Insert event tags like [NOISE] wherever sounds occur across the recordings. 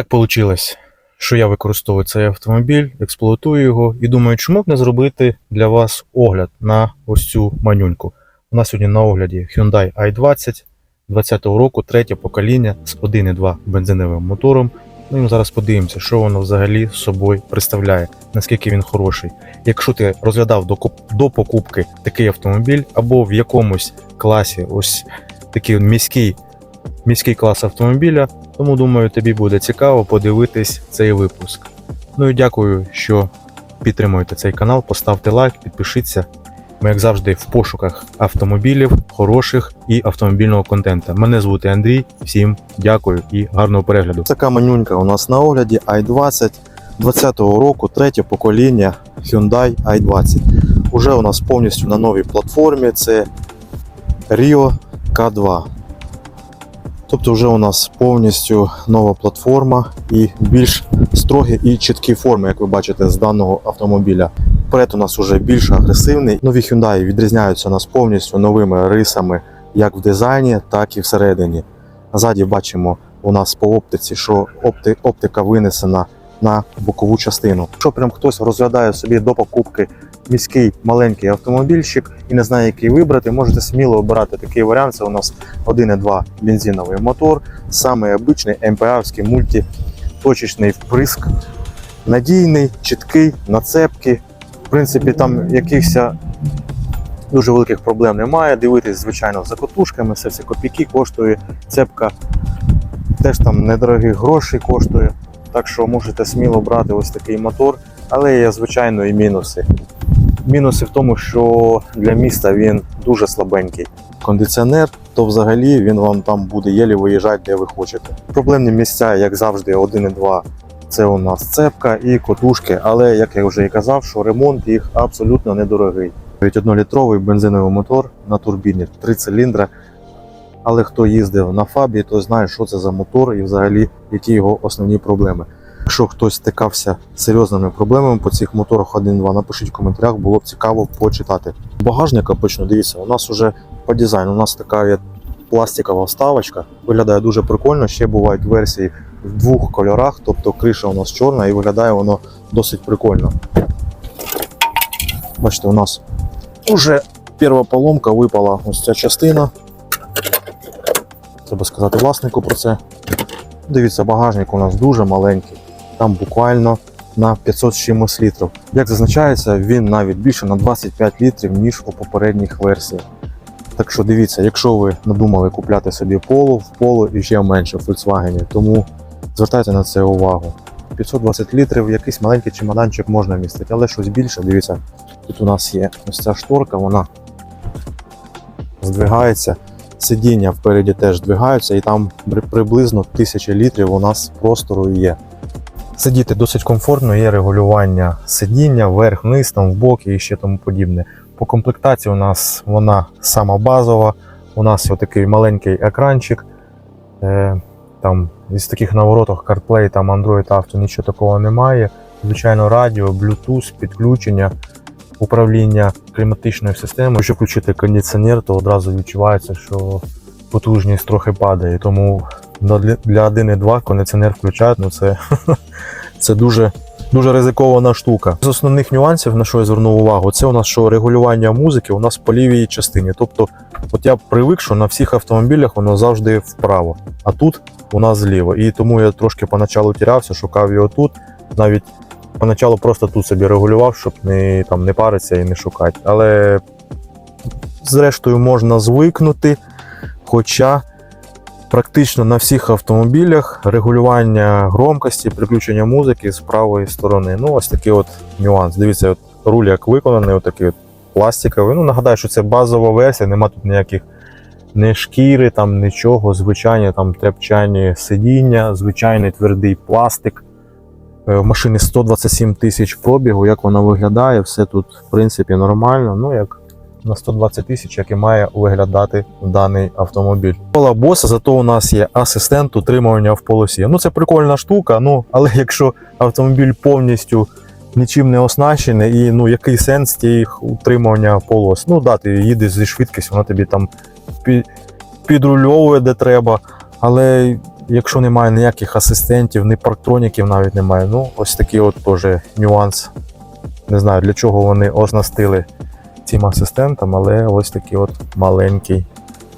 Так вийшло, що я використовую цей автомобіль, експлуатую його і думаю, чому б не зробити для вас огляд на ось цю манюньку. У нас сьогодні на огляді Hyundai i20 20-го року, третє покоління з 1,2 бензиновим мотором. Ну і зараз подивимося, що воно взагалі з собою представляє, наскільки він хороший. Якщо ти розглядав до, до покупки такий автомобіль або в якомусь класі, ось такий міський, міський клас автомобіля, тому думаю, тобі буде цікаво подивитись цей випуск. Ну і дякую, що підтримуєте цей канал. Поставте лайк, підпишіться. Ми, як завжди, в пошуках автомобілів, хороших і автомобільного контенту. Мене звути Андрій. Всім дякую і гарного перегляду. Така манюнька у нас на огляді i20 20-го року, третє покоління Hyundai i20. Уже у нас повністю на новій платформі. Це Rio K2. Тобто вже у нас повністю нова платформа і більш строгі і чіткі форми, як ви бачите, з даного автомобіля. Перед у нас уже більш агресивний. Нові Hyundai відрізняються у нас повністю новими рисами, як в дизайні, так і всередині. Ззаді бачимо у нас по оптиці, що опти, оптика винесена на бокову частину. Якщо прям хтось розглядає собі до покупки міський маленький автомобільчик і не знає, який вибрати, можете сміло обирати такий варіант. Це у нас 1,2 бензиновий мотор, самий обичний МПАвський мультиточечний вприск. Надійний, чіткий, нацепки. В принципі, там якихось дуже великих проблем немає. Дивитись, звичайно, за котушками, все це копійки коштує. Цепка теж там недорогих грошей коштує. Так що можете сміло брати ось такий мотор, але є, звичайно, і мінуси. Мінуси в тому, що для міста він дуже слабенький. Кондиціонер, то взагалі він вам там буде єлі виїжджати, де ви хочете. Проблемні місця, як завжди, 1,2 це у нас цепка і котушки, але як я вже і казав, що ремонт їх абсолютно недорогий. Навіть 1-літровий бензиновий мотор на турбіні, 3 циліндра. Але хто їздив на фабі, то знає, що це за мотор і взагалі які його основні проблеми. Якщо хтось стикався з серйозними проблемами по цих моторах 1.2, напишіть в коментарях, було б цікаво почитати. Багажника почну, дивіться, у нас уже по дизайну, у нас така пластикова вставочка, виглядає дуже прикольно. Ще бувають версії в двох кольорах, тобто криша у нас чорна і виглядає воно досить прикольно. Бачите, у нас вже перша поломка випала ось ця частина. Треба сказати власнику про це. Дивіться, багажник у нас дуже маленький. Там буквально на 500 з чимось літрів. Як зазначається, він навіть більше на 25 літрів, ніж у попередніх версіях. Так що дивіться, якщо ви надумали купляти собі поло, в поло і ще менше в Volkswagen, тому звертайте на це увагу. 520 літрів, якийсь маленький чемоданчик можна вмістити, але щось більше. Дивіться, тут у нас є ось ця шторка, вона здвигається. Сидіння впереді теж здвигаються, і там приблизно 1000 літрів у нас простору є. Сидіти досить комфортно, є регулювання сидіння, вверх, вниз, там в бок і ще тому подібне. По комплектації у нас вона сама базова. У нас є такий маленький екранчик. Е, там із таких наворотах CarPlay, там Android Auto, нічого такого немає. Звичайно, радіо, Bluetooth, підключення, управління кліматичною системою. Якщо включити кондиціонер, то одразу відчувається, що потужність трохи падає. Тому для для 1.2 кондиціонер включають, ну це, [LAUGHS] це дуже, дуже ризикована штука. З основних нюансів, на що я звернув увагу, це у нас що регулювання музики у нас по лівій частині. Тобто, от я привик, що на всіх автомобілях воно завжди вправо, а тут у нас зліво. І тому я трошки поначалу тірявся, шукав його тут. Навіть поначалу просто тут собі регулював, щоб не, там, не паритися і не шукати. Але зрештою можна звикнути. Хоча практично на всіх автомобілях регулювання громкості, приключення музики з правої сторони. Ну, ось такий от нюанс. Дивіться, от руль як виконаний, отакий от пластиковий. Ну, нагадаю, що це базова версія, нема тут ніяких не шкіри, там нічого, звичайні там тряпчані сидіння, звичайний твердий пластик. Е, В машині 127 тисяч пробігу, як вона виглядає, все тут в принципі нормально. Ну, як на 120 тисяч, як і має виглядати даний автомобіль. Кола боса, зато у нас є асистент утримування в полосі. Ну це прикольна штука, ну але [LAUGHS] якщо автомобіль повністю нічим не оснащений, і ну який сенс тих утримування полос? Ну да, ти їдеш зі швидкістю, вона тобі там підрульовує де треба, але якщо немає ніяких асистентів, ні парктроніків навіть немає. Ну, ось такий от теж нюанс. Не знаю для чого вони оснастили цим асистентом, але ось такий от маленький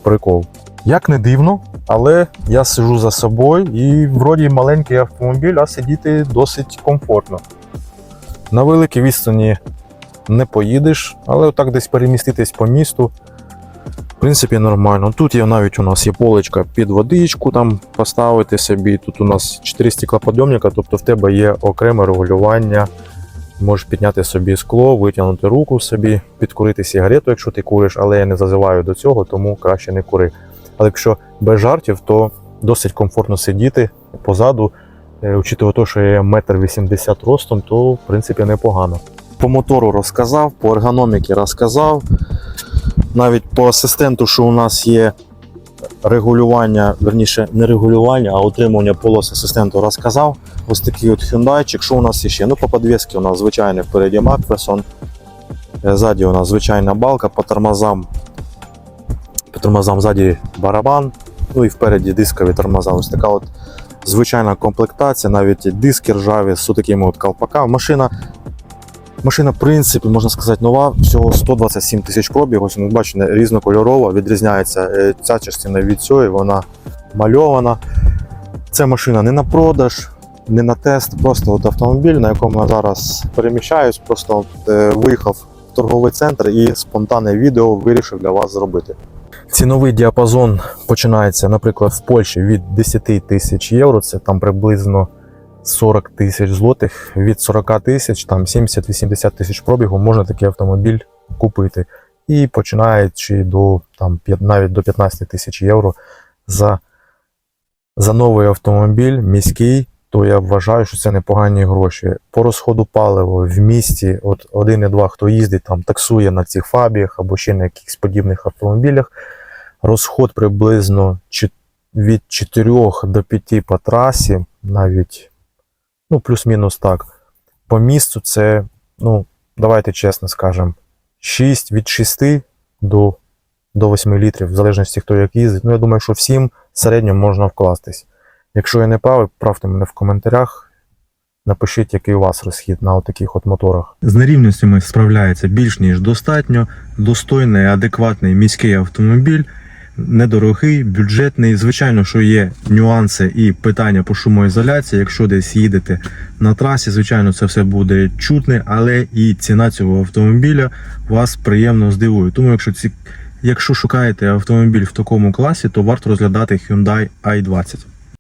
прикол. Як не дивно, але я сижу за собою і вроді маленький автомобіль, а сидіти досить комфортно. На великій відстані не поїдеш, але отак десь переміститись по місту. В принципі, нормально. Тут є навіть у нас є поличка під водичку там поставити собі. Тут у нас 4 стеклоподйомника, тобто в тебе є окреме регулювання. Можеш підняти собі скло, витягнути руку собі, підкурити сигарету, якщо ти куриш, але я не зазиваю до цього, тому краще не кури. Але якщо без жартів, то досить комфортно сидіти позаду. Е, Учитывая те, що я 1,80 м ростом, то в принципі непогано. По мотору розказав, по ергономіки розказав. Навіть по асистенту, що у нас є регулювання, верніше, не регулювання, а отримування полос асистенту розказав. Ось такий от Hyundai. Що у нас ще? Ну, по подвісці у нас звичайний впереді Макферсон. Е, Ззаді у нас звичайна балка, по тормозам. По тормозам ззаді барабан, ну і впереді дискові тормоза. Ось така от звичайна комплектація, навіть диски ржаві з такими от колпаками. Машина, машина, в принципі, можна сказати, нова, всього 127 тисяч пробіг. Ось ви бачите, різнокольорова, відрізняється е, ця частина від цієї, вона мальована. Це машина не на продаж, не на тест, просто от автомобіль, на якому я зараз переміщаюсь, просто от, е, виїхав в торговий центр і спонтанне відео вирішив для вас зробити. Ціновий діапазон починається, наприклад, в Польщі від 10 тисяч євро, це там приблизно 40 тисяч злотих. Від 40 тисяч, там 70-80 тисяч пробігу можна такий автомобіль купити. І починаючи до там, навіть до 15 тисяч євро за, за новий автомобіль міський, то я вважаю, що це непогані гроші. По розходу палива в місті, от 1,2, хто їздить, там таксує на цих фабіях або ще на якихось подібних автомобілях, розход приблизно від 4 до 5 по трасі, навіть ну, плюс-мінус так. По місту це, ну, давайте чесно скажемо, 6 від 6 до, до 8 літрів, в залежності хто як їздить. Ну, я думаю, що всім в середньому можна вкластись. Якщо я не правий, правте мене в коментарях. Напишіть, який у вас розхід на таких от моторах. З нерівностями справляється більш ніж достатньо. Достойний, адекватний міський автомобіль, недорогий, бюджетний. Звичайно, що є нюанси і питання по шумоізоляції. Якщо десь їдете на трасі, звичайно, це все буде чутне, але і ціна цього автомобіля вас приємно здивує. Тому, якщо ці, якщо шукаєте автомобіль в такому класі, то варто розглядати Hyundai i20.